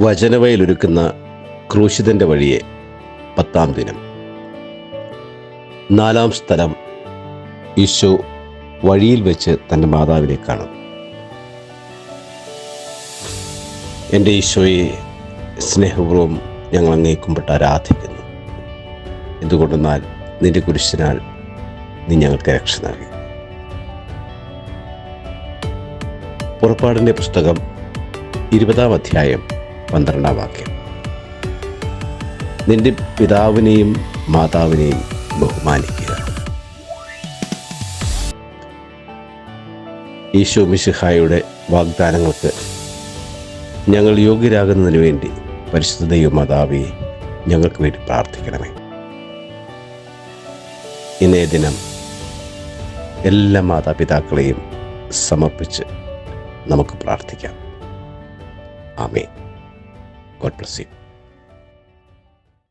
വചനവയിലൊരുക്കുന്ന ക്രൂശിതന്റെ വഴിയെ പത്താം ദിനം. നാലാം സ്ഥലം ഈശോ വഴിയിൽ വെച്ച് തന്റെ മാതാവിനെ കാണും എന്റെ ഈശോയെ സ്നേഹപൂർവം ഞങ്ങൾ അങ്ങേ കുമ്പിട്ട് ആരാധിക്കുന്നു. എന്തുകൊണ്ടെന്നാൽ നിന്റെ കുരിശിനാൽ നീ ഞങ്ങൾക്ക് രക്ഷ നൽകി. പുറപ്പാടിന്റെ പുസ്തകം ഇരുപതാം അധ്യായം പന്ത്രണ്ടാം വാക്യം. നിന്റെ പിതാവിനെയും മാതാവിനെയും ബഹുമാനിക്കുക. ഈശോ മിശിഹായുടെ വാഗ്ദാനങ്ങൾക്ക് ഞങ്ങൾ യോഗ്യരാകുന്നതിന് വേണ്ടി പരിശുദ്ധ മാതാവിയെ ഞങ്ങൾക്ക് വേണ്ടി പ്രാർത്ഥിക്കണമേ. ഇന്നേ ദിനം എല്ലാ മാതാപിതാക്കളെയും സമർപ്പിച്ച് നമുക്ക് പ്രാർത്ഥിക്കാം. ആമേ ഗോഡ് ബ്ലസ് യു.